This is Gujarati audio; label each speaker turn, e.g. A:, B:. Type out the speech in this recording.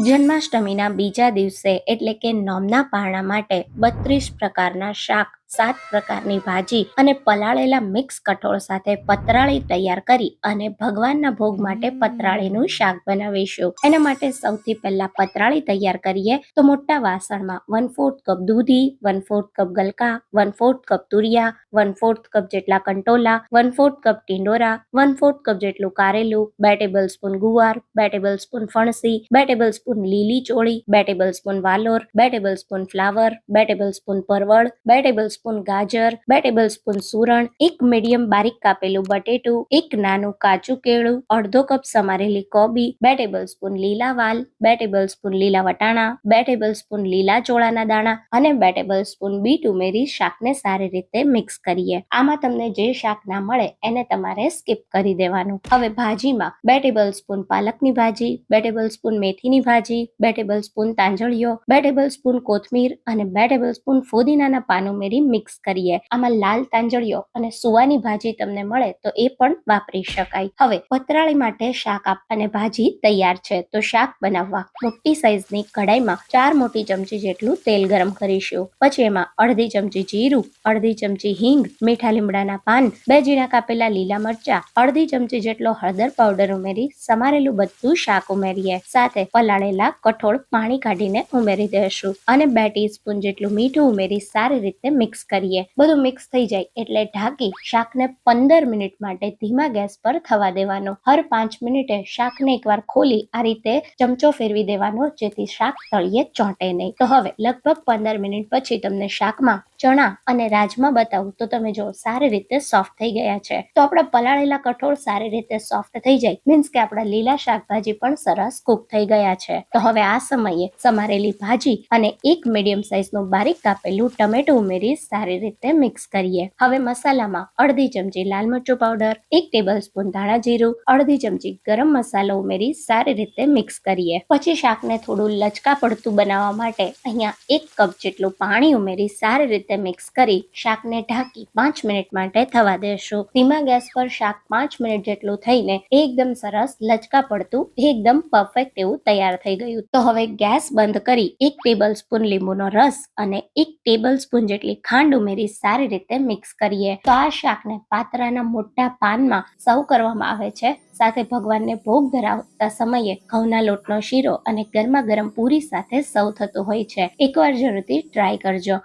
A: જન્માષ્ટમીના બીજા દિવસે એટલે કે નોમના પારણા માટે બત્રીસ પ્રકારના શાક સાત પ્રકારની ભાજી અને પલાળેલા મિક્સ કઠોળ સાથે પતરાળી તૈયાર કરી અને ભગવાનના ભોગ માટે પતરાળીનું શાક બનાવીશું. એના માટે સૌથી પહેલા પતરાળી તૈયાર કરીએ તો મોટા વાસણમાં વન ફોર્થ કપ દૂધી વન ફોર્થ કપ ગલકા વન ફોર્થ કપ તુરિયા વન ફોર્થ કપ જેટલા કંટોલા વન ફોર્થ કપ ટિંડોરા વન ફોર્થ કપ જેટલું કારેલું, બે ટેબલ સ્પૂન ગુવાર, બે ટેબલ સ્પૂન ફણસી, બે ટેબલ સ્પૂન લીલી ચોળી, બે ટેબલ સ્પૂન વાલોર, બે ટેબલ સ્પૂન ફ્લાવર, બે ટેબલ સ્પૂન પરવળ, બે ટેબલ સ્પૂન ગાજર બે ટેબલ સ્પૂન સુરણ એક મીડિયમ બારીક કાપેલું બટેટું એક નાનું કાચું કેળું અડધો કપ સમારેલી કોબી બે ટેબલ સ્પૂન લીલા વાલ બે ટેબલ સ્પૂન લીલા વટાણા બે ટેબલ સ્પૂન લીલા ચોળાના દાણા અને બે ટેબલ સ્પૂન બીટ ઉમેરી શાકને સારી રીતે મિક્સ કરીએ આમાં તમને જે શાક ના મળે એને તમારે સ્કીપ કરી દેવાનું હવે ભાજીમાં બે ટેબલ સ્પૂન પાલકની ભાજી બે ટેબલ સ્પૂન મેથીની ભાજી બે ટેબલસ્પૂન તાંજળીઓ બે ટેબલ સ્પૂન કોથમીર અને બે ટેબલ સ્પૂન ફુદીનાના પાન ઉમેરી મિક્સ કરીએ. આમાં લાલ તાંજળીઓ અને સુવાની ભાજી તમને મળે તો એ પણ વાપરી શકાય. હવે પતરાળી માટે શાક અને ભાજી તૈયાર છે. તો શાક બનાવવા મોટી સાઈઝની કડાઈમાં ચાર મોટી ચમચી જેટલું તેલ ગરમ કરીશું. પછી એમાં અડધી ચમચી જીરું, અડધી ચમચી હિંગ, મીઠા લીમડાના પાન, બે જીણા કાપેલા લીલા મરચા, અડધી ચમચી જેટલો હળદર પાવડર ઉમેરી સમારેલું બધું શાક ઉમેરીએ. સાથે પલાળેલા કઠોળ પાણી કાઢીને ઉમેરી દઈશું અને બે ટીસ્પૂન જેટલું મીઠું ઉમેરી સારી રીતે મિક્સ કરીએ. બધું મિક્સ થઈ જાય એટલે ઢાંકી શાકને પંદર મિનિટ માટે ધીમા ગેસ પર થવા દેવાનો. હર પાંચ મિનિટે શાકને એકવાર ખોલી આ રીતે ચમચો ફેરવી દેવાનો, જેથી શાક તળિયે ચોંટે નહીં. તો હવે લગભગ પંદર મિનિટ પછી તમને શાકમાં ચણા અને રાજમા બતાવું, તો તમે જો સારી રીતે સોફ્ટ થઈ ગયા છે. તો આપણા પલાળેલા કઠોળ સારી રીતે સોફ્ટ થઈ જાય મીન્સ કે આપણા લીલા શાકભાજી પણ સરસ કૂક થઈ ગયા છે. તો હવે આ સમયે સમારેલી ભાજી અને એક મીડિયમ સાઇઝનું બારીક કાપેલું ટમેટું ઉમેરી સારી રીતે મિક્સ કરીએ. હવે મસાલામાં અડધી ચમચી લાલ મરચું પાવડર એક ટેબલ સ્પૂન ધાણા જીરું, અડધી ચમચી ગરમ મસાલો ઉમેરી સારી રીતે મિક્સ કરીએ. પછી શાકને થોડું લચકા પડતું બનાવવા માટે અહીંયા એક કપ જેટલું પાણી ઉમેરી સારી રીતે મિક્સ કરી શાકને ઢાંકી પાંચ મિનિટ માટે થવા દેશું. ધીમા ગેસ પર શાક પાંચ મિનિટ જેટલું થઈને એકદમ સરસ લચકા પડતું, એકદમ પરફેક્ટ એવું તૈયાર થઈ ગયું. તો હવે ગેસ બંધ કરી એક ટેબલ સ્પૂન લીંબુનો રસ અને એક ટેબલ સ્પૂન જેટલી ખાંડ ઉમેરી સારી રીતે મિક્સ કરીએ. તો આ શાકને પાત્રાના મોટા પાનમાં સર્વ કરવામાં આવે છે. સાથે ભગવાનને ભોગ ધરાવતા સમયે ઘઉંના લોટનો શીરો અને ગરમા ગરમ પૂરી સાથે સર્વ થતો હોય છે. એકવાર જરૂરથી ટ્રાય કરજો.